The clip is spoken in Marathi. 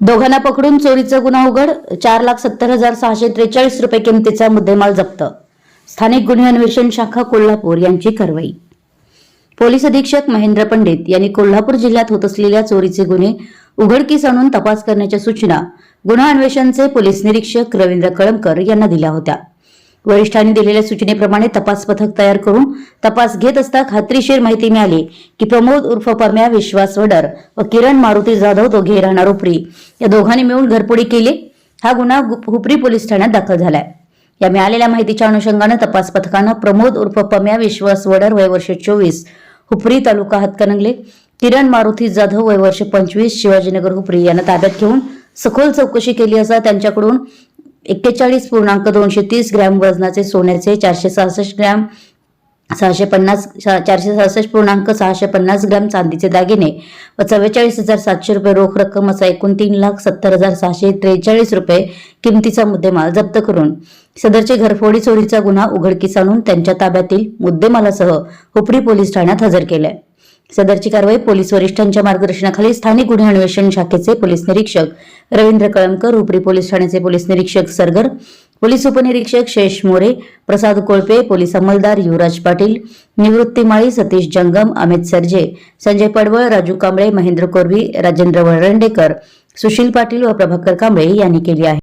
दोघांना पकडून चोरीचा गुन्हा उघड चार लाख सत्तर हजार सहाशे त्रेचाळीस रुपये किमतीचा मुद्देमाल जप्त. स्थानिक गुन्हे अन्वेषण शाखा कोल्हापूर यांची कारवाई. पोलीस अधीक्षक महेंद्र पंडित यांनी कोल्हापूर जिल्ह्यात होत असलेल्या चोरीचे गुन्हे उघडकीस आणून तपास करण्याच्या सूचना गुन्हा अन्वेषणचे पोलीस निरीक्षक रवींद्र कळमकर यांना दिल्या होत्या. वरिष्ठांनी दिलेल्या सूचनेप्रमाणे तपास पथक तयार करून तपास घेत असता खात्रीशीर माहिती मिळाली की प्रमोद उर्फ परम्या विश्वास वडर व किरण मारुती जाधव दोघे राहणार उपरी या दोघांनी मिळून घरपोडी केली. हा गुन्हा हुपरी पोलीस ठाण्यात दाखल झालाय. या मिळालेल्या माहितीच्या अनुषंगानं तपास पथकानं प्रमोद उर्फ पम्या विश्वास वडर वय वर्ष चोवीस हुपरी तालुका हातकणंगले किरण मारुती जाधव वय वर्ष पंचवीस शिवाजीनगर हुपरी यांना ताब्यात घेऊन सखोल चौकशी केली असता त्यांच्याकडून एक्केचाळीस पूर्णांक दोनशे तीस ग्रॅम वजनाचे सोन्याचे चारशे सहासष्ट ग्रॅम सहाशे पन्नास चारशे सहासष्ट पूर्णांक सहाशे पन्नास ग्रॅम चांदीचे दागिने व चव्वेचाळीस हजार सातशे रुपये रोख रक्कम असा एकूण तीन लाख सत्तर हजार सहाशे त्रेचाळीस रुपये किमतीचा मुद्देमाल जप्त करून सदरचे घरफोडी चोरीचा गुन्हा उघडकीस आणून त्यांच्या ताब्यातील मुद्देमालासह हुपरी पोलीस ठाण्यात हजर केलाय सदरची कारवाई पोलीस वरिष्ठांच्या मार्गदर्शनाखाली स्थानिक गुन्हे अन्वेषण शाखेचे पोलीस निरीक्षक रवींद्र कळमकर उपरी पोलीस ठाण्याचे पोलीस निरीक्षक सरगर पोलीस उपनिरीक्षक शेष मोरे प्रसाद कोळपे पोलीस अंमलदार युवराज पाटील निवृत्ती माळी सतीश जंगम अमित सरजे संजय पडवळ राजू कांबळे महेंद्र कोरवी राजेंद्र वळरंडेकर सुशील पाटील व प्रभाकर कांबळे यांनी केली आहे.